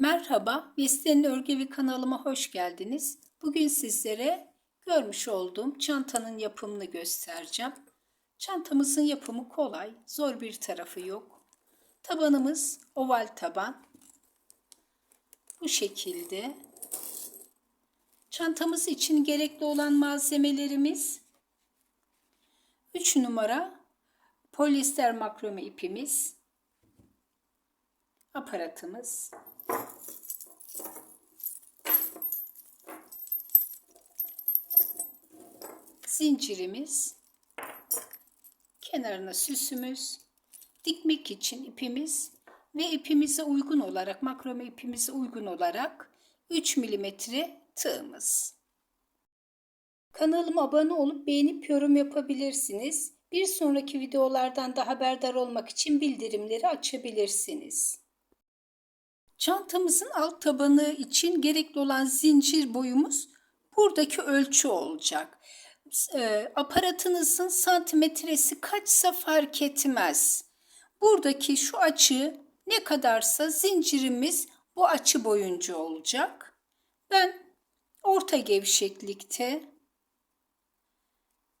Merhaba, Vestel'in Örgevi kanalıma hoş geldiniz. Bugün sizlere görmüş olduğum çantanın yapımını göstereceğim. Çantamızın yapımı kolay, zor bir tarafı yok. Tabanımız oval taban. Bu şekilde. Çantamız için gerekli olan malzemelerimiz 3 numara polyester makrome ipimiz, aparatımız, zincirimiz, kenarına süsümüz, dikmek için ipimiz ve ipimize uygun olarak makrome ipimize uygun olarak 3 milimetre tığımız. Kanalıma abone olup beğenip yorum yapabilirsiniz. Bir sonraki videolardan da haberdar olmak için bildirimleri açabilirsiniz. Çantamızın alt tabanı için gerekli olan zincir boyumuz buradaki ölçü olacak. E, aparatınızın santimetresi kaçsa fark etmez. Buradaki şu açı ne kadarsa zincirimiz bu açı boyunca olacak. Ben orta gevşeklikte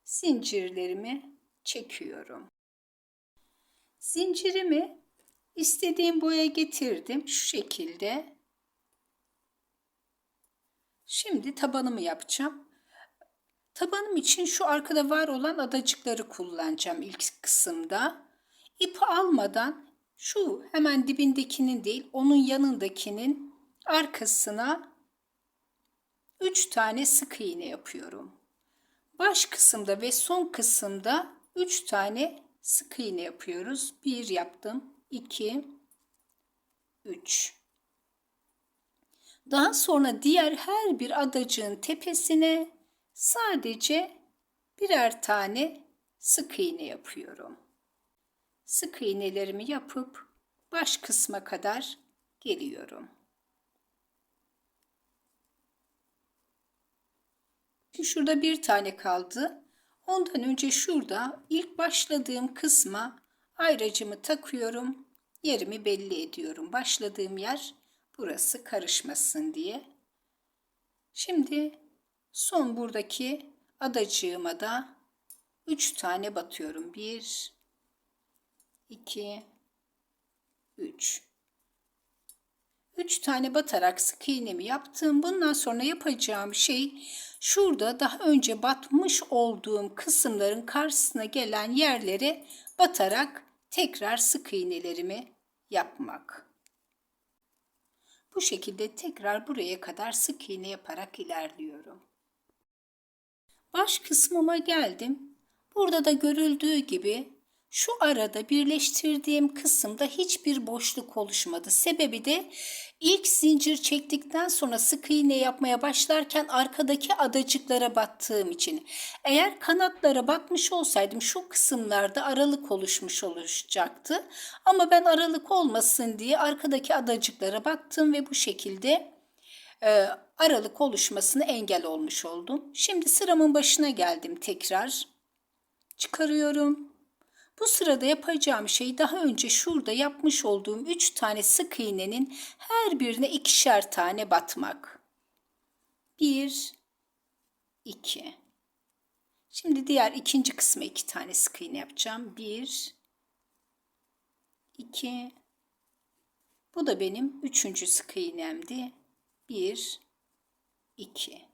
zincirlerimi çekiyorum. Zincirimi istediğim boya getirdim şu şekilde. Şimdi tabanımı yapacağım. Tabanım için şu arkada var olan adacıkları kullanacağım ilk kısımda. İpi almadan şu hemen dibindekinin değil onun yanındakinin arkasına 3 tane sık iğne yapıyorum. Baş kısımda ve son kısımda 3 tane sık iğne yapıyoruz. 1 yaptım. 2 3 Daha sonra diğer her bir adacığın tepesine sadece birer tane sık iğne yapıyorum. Sık iğnelerimi yapıp baş kısma kadar geliyorum. Şimdi şurada bir tane kaldı. Ondan önce şurada ilk başladığım kısma ayracımı takıyorum. Yerimi belli ediyorum. Başladığım yer burası karışmasın diye. Şimdi son buradaki adacığıma da 3 tane batıyorum. 1 2 3 3 tane batarak sık iğnemi yaptım. Bundan sonra yapacağım şey şurada daha önce batmış olduğum kısımların karşısına gelen yerlere batarak tekrar sık iğnelerimi yapmak. Bu şekilde tekrar buraya kadar sık iğne yaparak ilerliyorum. Baş kısmıma geldim. Burada da görüldüğü gibi şu arada birleştirdiğim kısımda hiçbir boşluk oluşmadı. Sebebi de ilk zincir çektikten sonra sık iğne yapmaya başlarken arkadaki adacıklara battığım için. Eğer kanatlara batmış olsaydım şu kısımlarda aralık oluşmuş olacaktı. Ama ben aralık olmasın diye arkadaki adacıklara battım ve bu şekilde e, aralık oluşmasını engel olmuş oldum. Şimdi sıramın başına geldim tekrar. Çıkarıyorum. Bu sırada yapacağım şey daha önce şurada yapmış olduğum 3 tane sık iğnenin her birine ikişer tane batmak. 1 2 Şimdi diğer ikinci kısma iki tane sık iğne yapacağım. 1 2 Bu da benim üçüncü sık iğnemdi. 1 2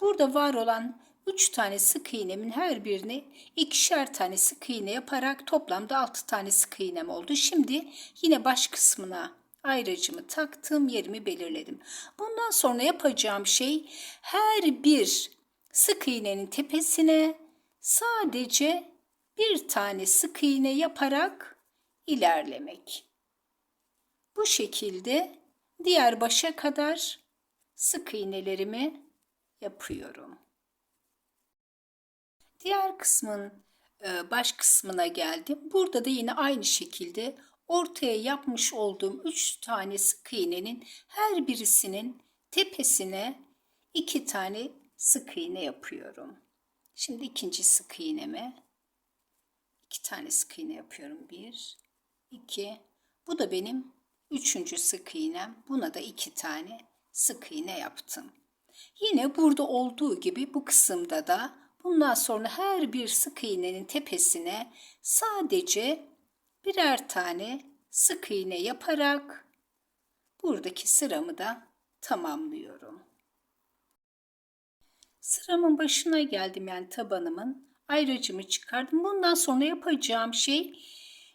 Burada var olan 3 tane sık iğnemin her birini ikişer tane sık iğne yaparak toplamda 6 tane sık iğnem oldu. Şimdi yine baş kısmına ayracımı taktım, yerimi belirledim. Bundan sonra yapacağım şey her bir sık iğnenin tepesine sadece bir tane sık iğne yaparak ilerlemek. Bu şekilde diğer başa kadar sık iğnelerimi yapıyorum. Diğer kısmın e, baş kısmına geldim. Burada da yine aynı şekilde ortaya yapmış olduğum 3 tane sık iğnenin her birisinin tepesine 2 tane sık iğne yapıyorum. Şimdi ikinci sık iğneme 2 tane sık iğne yapıyorum. 1 2 Bu da benim Üçüncü sık iğnem. Buna da iki tane sık iğne yaptım. Yine burada olduğu gibi bu kısımda da bundan sonra her bir sık iğnenin tepesine sadece birer tane sık iğne yaparak buradaki sıramı da tamamlıyorum. Sıramın başına geldim yani tabanımın. Ayracımı çıkardım. Bundan sonra yapacağım şey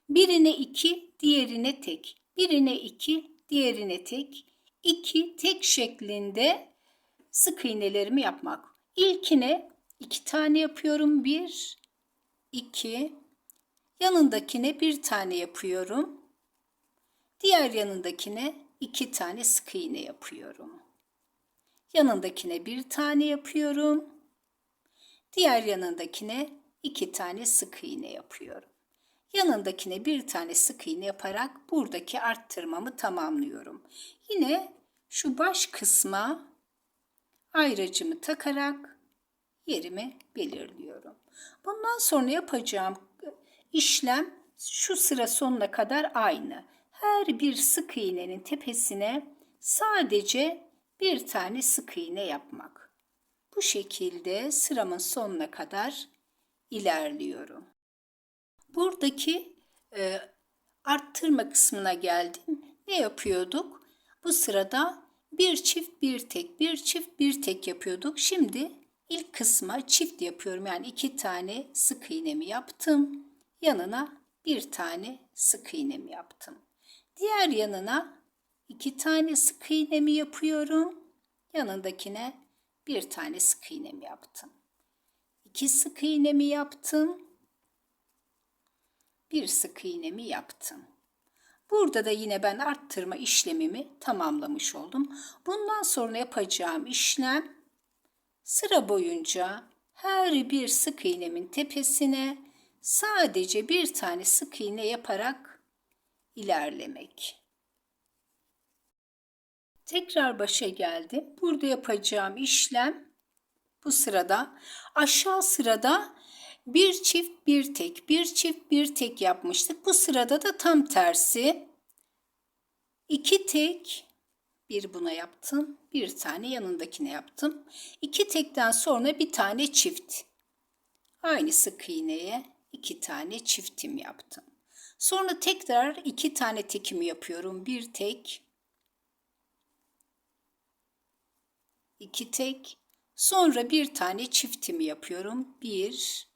birine iki, diğerine tek. Birine iki, diğerine tek. İki tek şeklinde sık iğnelerimi yapmak. İlkine iki tane yapıyorum. Bir, iki. Yanındakine bir tane yapıyorum. Diğer yanındakine iki tane sık iğne yapıyorum. Yanındakine bir tane yapıyorum. Diğer yanındakine iki tane sık iğne yapıyorum. Yanındakine bir tane sık iğne yaparak buradaki arttırmamı tamamlıyorum. Yine şu baş kısma ayracımı takarak yerimi belirliyorum. Bundan sonra yapacağım işlem şu sıra sonuna kadar aynı. Her bir sık iğnenin tepesine sadece bir tane sık iğne yapmak. Bu şekilde sıramın sonuna kadar ilerliyorum. Buradaki e, arttırma kısmına geldim. Ne yapıyorduk? Bu sırada bir çift bir tek, bir çift bir tek yapıyorduk. Şimdi ilk kısma çift yapıyorum. Yani iki tane sık iğnemi yaptım. Yanına bir tane sık iğnemi yaptım. Diğer yanına iki tane sık iğnemi yapıyorum. Yanındakine bir tane sık iğnemi yaptım. İki sık iğnemi yaptım. Bir sık iğnemi yaptım. Burada da yine ben arttırma işlemimi tamamlamış oldum. Bundan sonra yapacağım işlem sıra boyunca her bir sık iğnemin tepesine sadece bir tane sık iğne yaparak ilerlemek. Tekrar başa geldim. Burada yapacağım işlem bu sırada aşağı sırada bir çift bir tek bir çift bir tek yapmıştık. Bu sırada da tam tersi iki tek bir buna yaptım. Bir tane yanındakine yaptım. İki tekten sonra bir tane çift. Aynı sık iğneye iki tane çiftim yaptım. Sonra tekrar iki tane tekimi yapıyorum. Bir tek, iki tek, sonra bir tane çiftimi yapıyorum. Bir,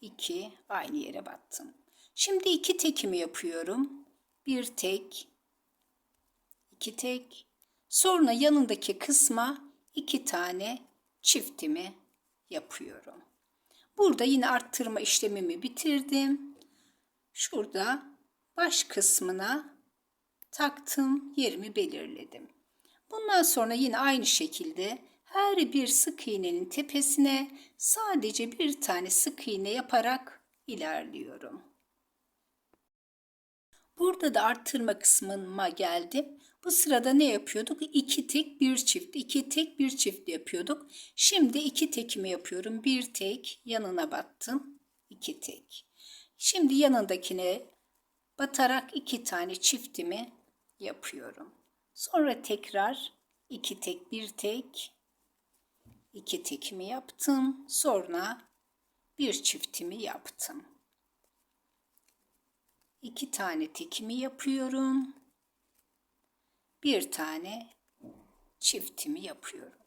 iki, aynı yere battım. Şimdi iki tekimi yapıyorum. Bir tek, iki tek, sonra yanındaki kısma iki tane çiftimi yapıyorum. Burada yine arttırma işlemimi bitirdim. Şurada baş kısmına taktım, yerimi belirledim. Bundan sonra yine aynı şekilde her bir sık iğnenin tepesine sadece bir tane sık iğne yaparak ilerliyorum. Burada da arttırma kısmıma geldim. Bu sırada ne yapıyorduk? İki tek bir çift, iki tek bir çift yapıyorduk. Şimdi iki tekimi yapıyorum. Bir tek yanına battım. iki tek. Şimdi yanındakine batarak iki tane çiftimi yapıyorum. Sonra tekrar iki tek bir tek iki tekimi yaptım. Sonra bir çiftimi yaptım. İki tane tekimi yapıyorum. Bir tane çiftimi yapıyorum.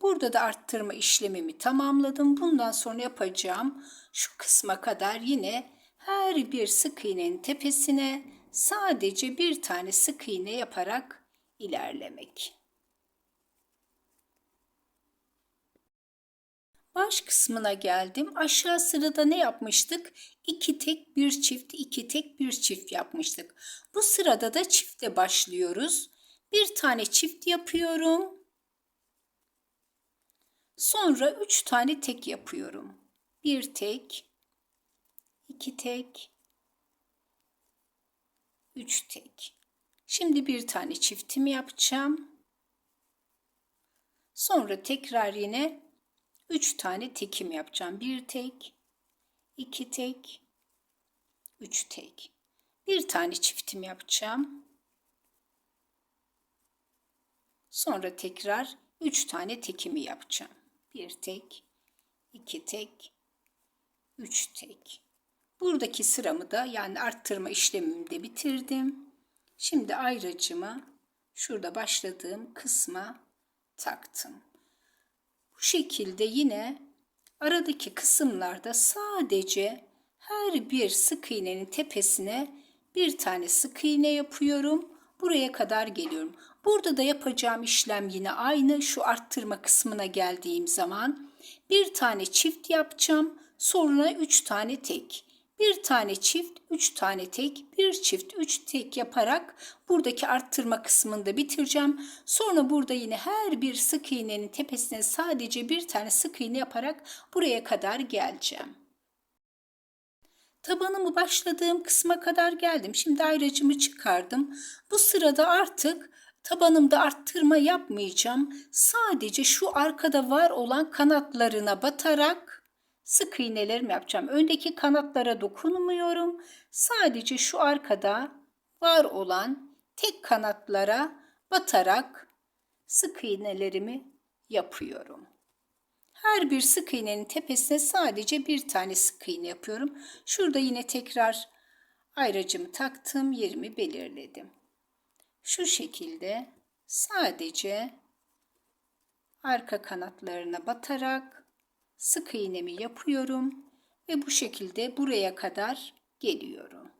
Burada da arttırma işlemimi tamamladım. Bundan sonra yapacağım şu kısma kadar yine her bir sık iğnenin tepesine sadece bir tane sık iğne yaparak ilerlemek. Baş kısmına geldim. Aşağı sırada ne yapmıştık? İki tek bir çift, iki tek bir çift yapmıştık. Bu sırada da çifte başlıyoruz. Bir tane çift yapıyorum. Sonra üç tane tek yapıyorum. Bir tek, iki tek, üç tek. Şimdi bir tane çiftimi yapacağım. Sonra tekrar yine üç tane tekim yapacağım. Bir tek, iki tek, üç tek. Bir tane çiftim yapacağım. Sonra tekrar 3 tane tekimi yapacağım. Bir tek, iki tek, üç tek. Buradaki sıramı da yani arttırma işlemimi de bitirdim. Şimdi ayracımı şurada başladığım kısma taktım. Bu şekilde yine aradaki kısımlarda sadece her bir sık iğnenin tepesine bir tane sık iğne yapıyorum. Buraya kadar geliyorum. Burada da yapacağım işlem yine aynı. Şu arttırma kısmına geldiğim zaman bir tane çift yapacağım. Sonra üç tane tek. Bir tane çift, üç tane tek, bir çift, üç tek yaparak buradaki arttırma kısmını da bitireceğim. Sonra burada yine her bir sık iğnenin tepesine sadece bir tane sık iğne yaparak buraya kadar geleceğim. Tabanımı başladığım kısma kadar geldim. Şimdi ayracımı çıkardım. Bu sırada artık tabanımda arttırma yapmayacağım. Sadece şu arkada var olan kanatlarına batarak sık iğnelerimi yapacağım. Öndeki kanatlara dokunmuyorum. Sadece şu arkada var olan tek kanatlara batarak sık iğnelerimi yapıyorum. Her bir sık iğnenin tepesine sadece bir tane sık iğne yapıyorum. Şurada yine tekrar ayracımı taktım, yerimi belirledim. Şu şekilde sadece arka kanatlarına batarak sık iğnemi yapıyorum ve bu şekilde buraya kadar geliyorum.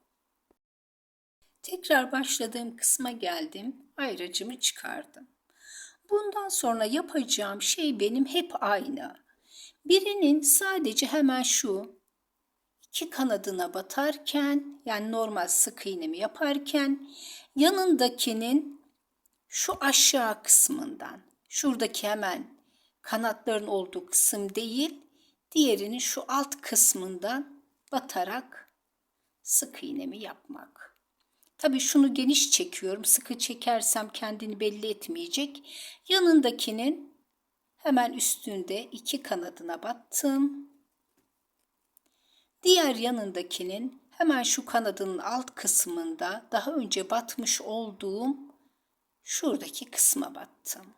Tekrar başladığım kısma geldim. Ayracımı çıkardım. Bundan sonra yapacağım şey benim hep aynı. Birinin sadece hemen şu iki kanadına batarken yani normal sık iğnemi yaparken yanındakinin şu aşağı kısmından şuradaki hemen kanatların olduğu kısım değil diğerinin şu alt kısmından batarak sık iğnemi yapmak. Tabii şunu geniş çekiyorum. Sıkı çekersem kendini belli etmeyecek. Yanındakinin hemen üstünde iki kanadına battım. Diğer yanındakinin hemen şu kanadının alt kısmında daha önce batmış olduğum şuradaki kısma battım.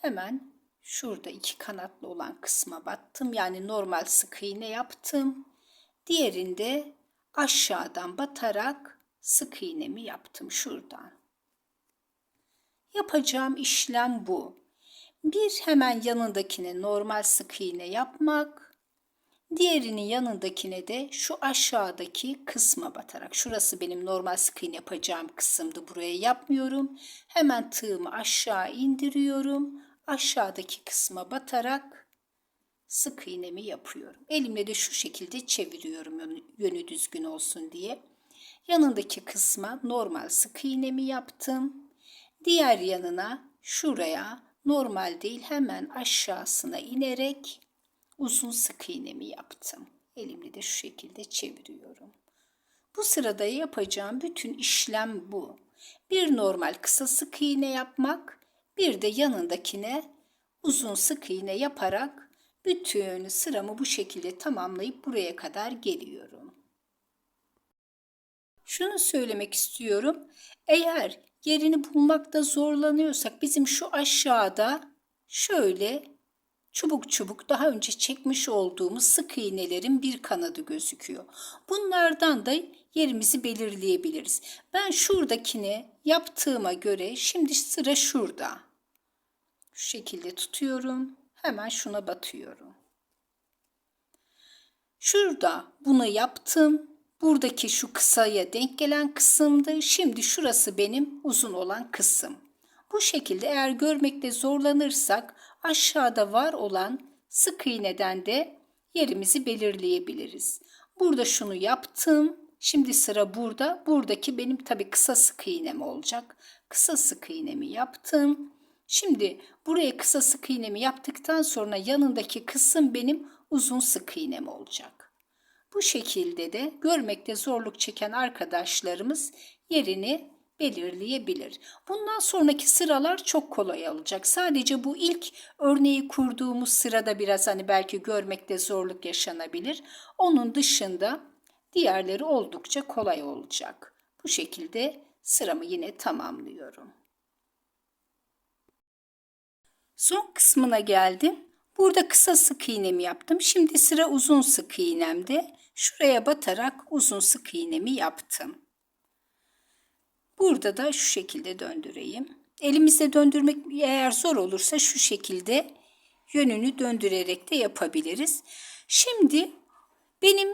Hemen şurada iki kanatlı olan kısma battım. Yani normal sık iğne yaptım. Diğerinde aşağıdan batarak sık iğnemi yaptım şuradan. Yapacağım işlem bu. Bir hemen yanındakine normal sık iğne yapmak. Diğerinin yanındakine de şu aşağıdaki kısma batarak. Şurası benim normal sık iğne yapacağım kısımdı. Buraya yapmıyorum. Hemen tığımı aşağı indiriyorum aşağıdaki kısma batarak sık iğnemi yapıyorum. Elimle de şu şekilde çeviriyorum yönü, düzgün olsun diye. Yanındaki kısma normal sık iğnemi yaptım. Diğer yanına şuraya normal değil hemen aşağısına inerek uzun sık iğnemi yaptım. Elimle de şu şekilde çeviriyorum. Bu sırada yapacağım bütün işlem bu. Bir normal kısa sık iğne yapmak, bir de yanındakine uzun sık iğne yaparak bütün sıramı bu şekilde tamamlayıp buraya kadar geliyorum. Şunu söylemek istiyorum. Eğer yerini bulmakta zorlanıyorsak bizim şu aşağıda şöyle çubuk çubuk daha önce çekmiş olduğumuz sık iğnelerin bir kanadı gözüküyor. Bunlardan da yerimizi belirleyebiliriz. Ben şuradakini yaptığıma göre şimdi sıra şurada. Şu şekilde tutuyorum. Hemen şuna batıyorum. Şurada bunu yaptım. Buradaki şu kısaya denk gelen kısımdı. Şimdi şurası benim uzun olan kısım. Bu şekilde eğer görmekte zorlanırsak aşağıda var olan sık iğneden de yerimizi belirleyebiliriz. Burada şunu yaptım. Şimdi sıra burada. Buradaki benim tabi kısa sık iğnem olacak. Kısa sık iğnemi yaptım. Şimdi buraya kısa sık iğnemi yaptıktan sonra yanındaki kısım benim uzun sık iğnem olacak. Bu şekilde de görmekte zorluk çeken arkadaşlarımız yerini belirleyebilir. Bundan sonraki sıralar çok kolay olacak. Sadece bu ilk örneği kurduğumuz sırada biraz hani belki görmekte zorluk yaşanabilir. Onun dışında diğerleri oldukça kolay olacak. Bu şekilde sıramı yine tamamlıyorum. Son kısmına geldim. Burada kısa sık iğnemi yaptım. Şimdi sıra uzun sık iğnemde. Şuraya batarak uzun sık iğnemi yaptım. Burada da şu şekilde döndüreyim. Elimizde döndürmek eğer zor olursa şu şekilde yönünü döndürerek de yapabiliriz. Şimdi benim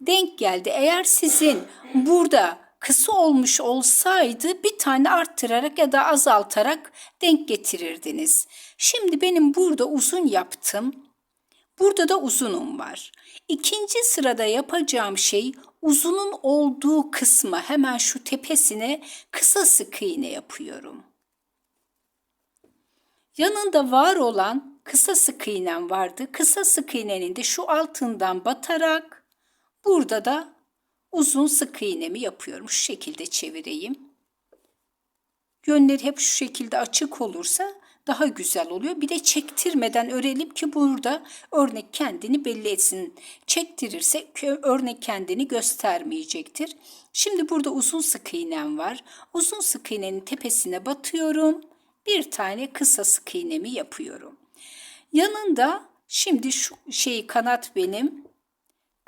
denk geldi. Eğer sizin burada kısa olmuş olsaydı bir tane arttırarak ya da azaltarak denk getirirdiniz. Şimdi benim burada uzun yaptım. Burada da uzunum var. İkinci sırada yapacağım şey uzunun olduğu kısmı hemen şu tepesine kısa sık iğne yapıyorum. Yanında var olan kısa sık iğnem vardı. Kısa sık iğnenin de şu altından batarak burada da uzun sık iğnemi yapıyorum. Şu şekilde çevireyim. Yönleri hep şu şekilde açık olursa daha güzel oluyor. Bir de çektirmeden örelim ki burada örnek kendini belli etsin. Çektirirse örnek kendini göstermeyecektir. Şimdi burada uzun sık iğnem var. Uzun sık iğnenin tepesine batıyorum. Bir tane kısa sık iğnemi yapıyorum. Yanında şimdi şu şeyi kanat benim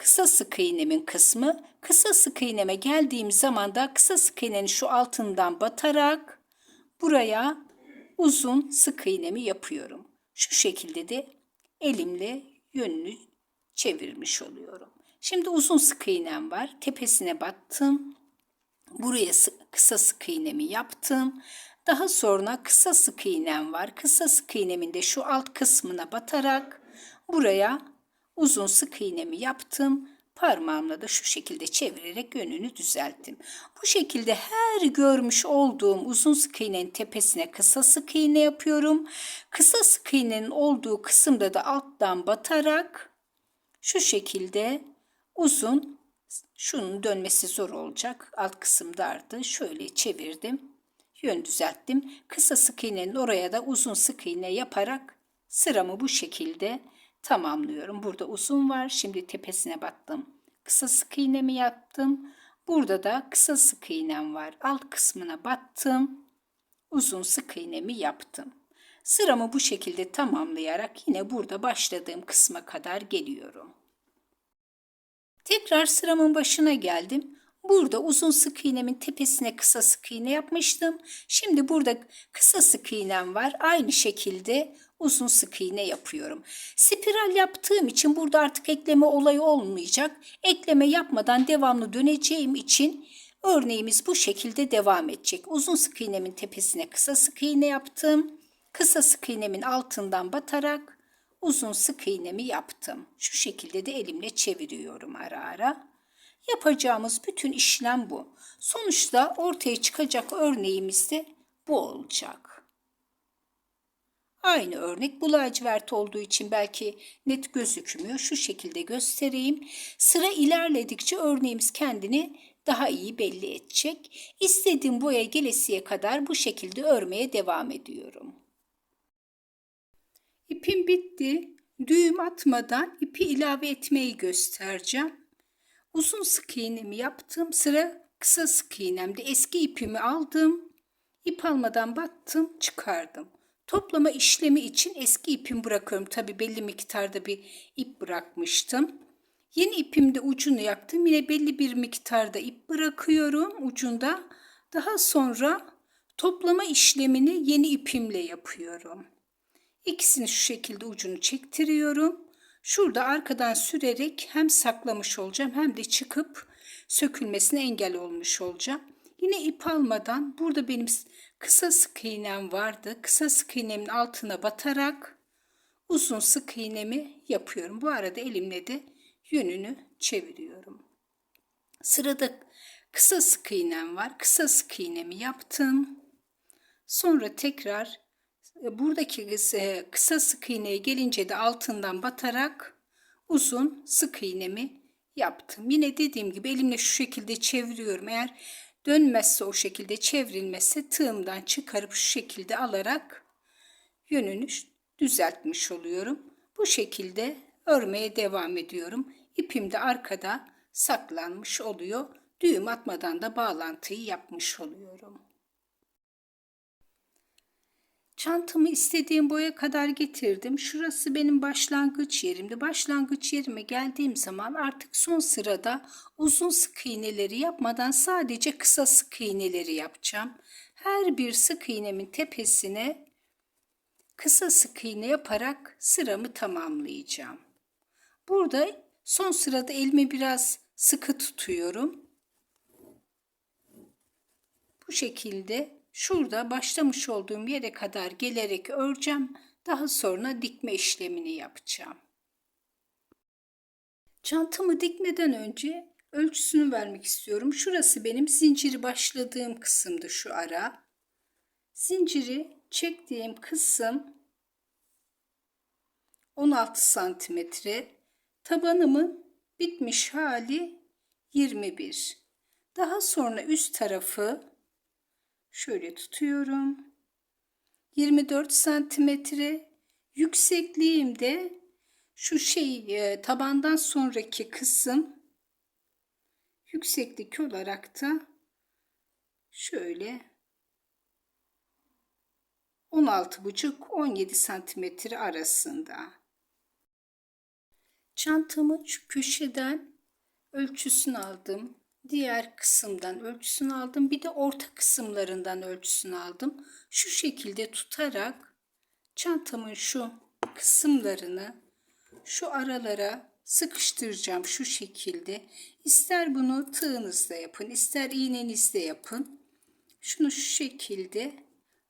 kısa sık iğnemin kısmı. Kısa sık iğneme geldiğim zaman da kısa sık iğnenin şu altından batarak buraya uzun sık iğnemi yapıyorum. Şu şekilde de elimle yönünü çevirmiş oluyorum. Şimdi uzun sık iğnem var. Tepesine battım. Buraya kısa sık iğnemi yaptım. Daha sonra kısa sık iğnem var. Kısa sık iğnemin de şu alt kısmına batarak buraya uzun sık iğnemi yaptım. Parmağımla da şu şekilde çevirerek yönünü düzelttim. Bu şekilde her görmüş olduğum uzun sık iğnenin tepesine kısa sık iğne yapıyorum. Kısa sık iğnenin olduğu kısımda da alttan batarak şu şekilde uzun şunun dönmesi zor olacak. Alt kısım dardı. Şöyle çevirdim. Yön düzelttim. Kısa sık iğnenin oraya da uzun sık iğne yaparak sıramı bu şekilde tamamlıyorum. Burada uzun var. Şimdi tepesine battım. Kısa sık iğnemi yaptım. Burada da kısa sık iğnem var. Alt kısmına battım. Uzun sık iğnemi yaptım. Sıramı bu şekilde tamamlayarak yine burada başladığım kısma kadar geliyorum. Tekrar sıramın başına geldim. Burada uzun sık iğnemin tepesine kısa sık iğne yapmıştım. Şimdi burada kısa sık iğnem var. Aynı şekilde uzun sık iğne yapıyorum. Spiral yaptığım için burada artık ekleme olayı olmayacak. Ekleme yapmadan devamlı döneceğim için örneğimiz bu şekilde devam edecek. Uzun sık iğnemin tepesine kısa sık iğne yaptım. Kısa sık iğnemin altından batarak uzun sık iğnemi yaptım. Şu şekilde de elimle çeviriyorum ara ara. Yapacağımız bütün işlem bu. Sonuçta ortaya çıkacak örneğimiz de bu olacak. Aynı örnek bu lacivert olduğu için belki net gözükmüyor. Şu şekilde göstereyim. Sıra ilerledikçe örneğimiz kendini daha iyi belli edecek. İstediğim boya gelesiye kadar bu şekilde örmeye devam ediyorum. İpim bitti. Düğüm atmadan ipi ilave etmeyi göstereceğim. Uzun sık iğnemi yaptım. Sıra kısa sık iğnemde eski ipimi aldım. İp almadan battım, çıkardım. Toplama işlemi için eski ipimi bırakıyorum. Tabi belli miktarda bir ip bırakmıştım. Yeni ipimde ucunu yaktım. Yine belli bir miktarda ip bırakıyorum ucunda. Daha sonra toplama işlemini yeni ipimle yapıyorum. İkisini şu şekilde ucunu çektiriyorum. Şurada arkadan sürerek hem saklamış olacağım hem de çıkıp sökülmesine engel olmuş olacağım. Yine ip almadan burada benim kısa sık iğnem vardı. Kısa sık iğnemin altına batarak uzun sık iğnemi yapıyorum. Bu arada elimle de yönünü çeviriyorum. Sırada kısa sık iğnem var. Kısa sık iğnemi yaptım. Sonra tekrar e, buradaki e, kısa sık iğneye gelince de altından batarak uzun sık iğnemi yaptım. Yine dediğim gibi elimle şu şekilde çeviriyorum. Eğer dönmezse o şekilde çevrilmezse tığımdan çıkarıp şu şekilde alarak yönünü düzeltmiş oluyorum. Bu şekilde örmeye devam ediyorum. İpim de arkada saklanmış oluyor. düğüm atmadan da bağlantıyı yapmış oluyorum. Çantamı istediğim boya kadar getirdim. Şurası benim başlangıç yerimdi. Başlangıç yerime geldiğim zaman artık son sırada uzun sık iğneleri yapmadan sadece kısa sık iğneleri yapacağım. Her bir sık iğnemin tepesine kısa sık iğne yaparak sıramı tamamlayacağım. Burada son sırada elimi biraz sıkı tutuyorum. Bu şekilde şurada başlamış olduğum yere kadar gelerek öreceğim. Daha sonra dikme işlemini yapacağım. Çantamı dikmeden önce ölçüsünü vermek istiyorum. Şurası benim zinciri başladığım kısımdı şu ara. Zinciri çektiğim kısım 16 santimetre. Tabanımın bitmiş hali 21. Daha sonra üst tarafı şöyle tutuyorum. 24 santimetre yüksekliğimde şu şey e, tabandan sonraki kısım yükseklik olarak da şöyle 16,5-17 santimetre arasında. Çantamın şu köşeden ölçüsünü aldım. Diğer kısımdan ölçüsünü aldım. Bir de orta kısımlarından ölçüsünü aldım. Şu şekilde tutarak çantamın şu kısımlarını şu aralara sıkıştıracağım şu şekilde. İster bunu tığınızla yapın, ister iğnenizle yapın. Şunu şu şekilde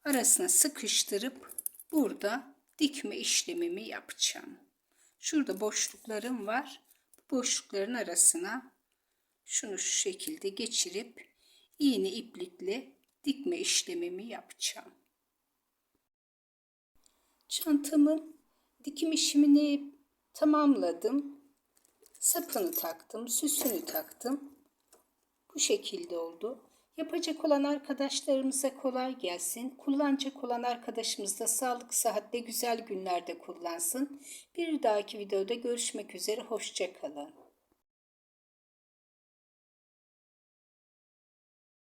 arasına sıkıştırıp burada dikme işlemimi yapacağım. Şurada boşluklarım var. Boşlukların arasına şunu şu şekilde geçirip iğne iplikle dikme işlemimi yapacağım. Çantamın dikim işlemini tamamladım. Sapını taktım, süsünü taktım. Bu şekilde oldu. Yapacak olan arkadaşlarımıza kolay gelsin. Kullanacak olan arkadaşımız da sağlık, sıhhatle güzel günlerde kullansın. Bir dahaki videoda görüşmek üzere. Hoşçakalın.